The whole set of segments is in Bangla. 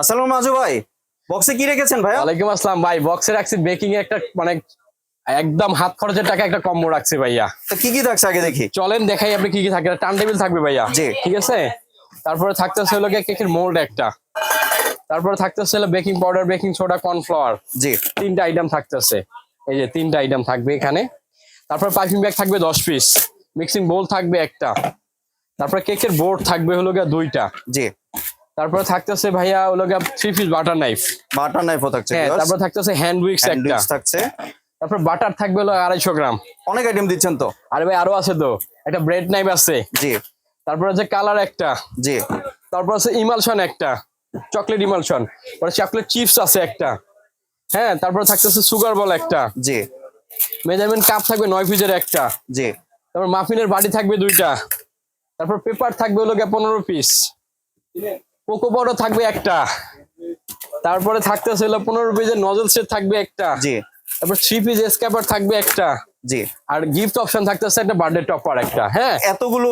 আসসালাম মাজু ভাই বক্সে কি রেখেছেন ভাইয়া? ওয়ালাইকুম আসসালাম ভাই বক্সে রাখছি বেকিং একটা মানে একদম হাত খরচের টাকা একটা কম্বো রাখছি ভাইয়া। তো কি কি থাকছে আগে দেখি। চলেন দেখাই আপনি কি কি থাকে টার্ন টেবিল থাকবে ভাইয়া। জি। ঠিক আছে? তারপরে থাকতেছে হলো কেকের মোল্ড একটা। তারপরে থাকতেছে হলো baking powder baking soda cornflour জি। তিনটা আইটেম থাকতেছে। এই যে তিনটা আইটেম থাকবে এখানে। তারপর পাইপিং ব্যাগ থাকবে দশ পিস মিক্সিং বোল থাকবে একটা। তারপরে কেকের বোর্ড থাকবে হলো গিয়ে দুইটা। জি। তারপরে থাকতেছে ভাইয়া হলো three piece butter knife butter নাইফও থাকছে হ্যাঁ তারপর থাকতেছে হ্যান্ড উইক্স একটা। থাকছে। তারপর বাটার থাকবে হলো আড়াইশো গ্রাম। অনেক আইটেম দিচ্ছেন তো। আরে ভাই আরও আছে তো। একটা ব্রেড নাইফ আছে। জি। তারপর আছে কালার একটা। জি। তারপর আছে ইমালশন একটা। চকলেট ইমালশন পরে চকলেট চিপস আছে একটা। হ্যাঁ তারপর থাকতেছে সুগার বল একটা। জি। মেজারমেন্ট কাপ থাকবে নয় পিসের একটা। জি। তারপর মাফিনের বাটি থাকবে দুইটা। তারপর পেপার থাকবে হলো পনেরো পিস কোকো বড় থাকবে একটা। তারপরে থাকতেছে হলো পনেরো পিসের নজল সেট থাকবে একটা। জি। তারপর থ্রি পিস স্ক্যাপার থাকবে একটা। জি। আর গিফট অপশন থাকতেছে একটা বার্থডে টপার একটা হ্যাঁ? এতগুলো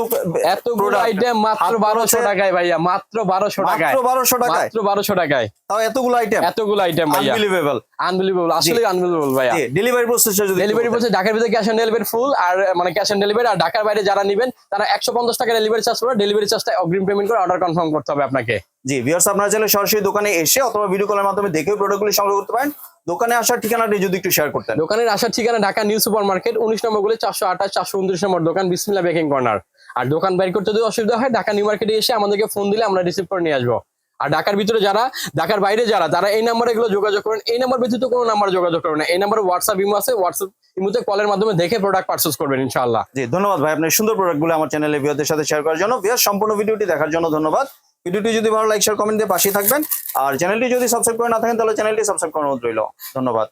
এতগুলো আইটেম মাত্র বারোশো টাকায় ভাইয়া মাত্র বারোশো টাকায়। মাত্র বারোশো টাকায়। মাত্র বারোশো টাকায়। তাও এতগুলো আইটেম এতগুলো আইটেম ভাইয়া। আনবিলিভেবল আনবিলিভেবল আসলে আনবিলিভেবল ভাইয়া। ডেলিভারি প্রসেসটা যদি ডেলিভারি বলতেন। ঢাকার ভিতরে ক্যাশ অন ডেলিভারি ফুল আর মানে ক্যাশ অন ডেলিভারি আর ঢাকার বাইরে যারা নেবেন তারা একশো পঞ্চাশ টাকা ডেলিভারি চার্জ করে ডেলিভারি চার্জটা অগ্রিম পেমেন্ট করে অর্ডার কনফার্ম করতে হবে আপনাকে। জি ভিউয়ার্স আপনারা চাইলে সরাসরি দোকানে এসে অথবা ভিডিও কলের মাধ্যমে দেখেও প্রোডাক্টগুলি সংগ্রহ করতে পারেন। দোকানে আসার ঠিকানাটি যদি একটু শেয়ার করতেন। দোকানের আসার ঠিকানা ঢাকা নিউ সুপার মার্কেট উনিশ নম্বর গুলি চারশো আঠাশ চারশো উনত্রিশ নম্বর দোকান বিসমিল্লা বেকিং কর্নার। আর দোকান বাইর করতে যদি অসুবিধা হয় ঢাকা নিউ মার্কেটে এসে আমাদেরকে ফোন দিলে আমরা রিসিভ করে নিয়ে আসব। আর ঢাকার ভিতরে যারা ঢাকার বাইরে যারা তারা এই নাম্বারে এগুলো যোগাযোগ করেন। এই নাম্বার ব্যতীত কোনো নাম্বার যোগাযোগ করবেন না। এই নাম্বারে হোয়াটসঅ্যাপ ইমো আছে। হোয়াটসঅ্যাপ ইমোতে কলের মাধ্যমে দেখে প্রোডাক্ট পারচেস করবেন ইনশাআল্লাহ। জি ধন্যবাদ ভাই। আপনার সুন্দর প্রোডাক্টগুলো আমার চ্যানেলে ভিউয়ারদের সাথে শেয়ার করার জন্য। ভিউয়ার সম্পূর্ণ ভিডিওটি দেখার জন্য ধন্যবাদ। ভিডিওটি যদি ভালো লাইক শেয়ার কমেন্ট দিয়ে পাশে থাকবেন। আর চ্যানেলটি যদি সাবস্ক্রাইব করে না থাকেন, তাহলে চ্যানেলটি সাবস্ক্রাইব অনুরোধ রইল। ধন্যবাদ।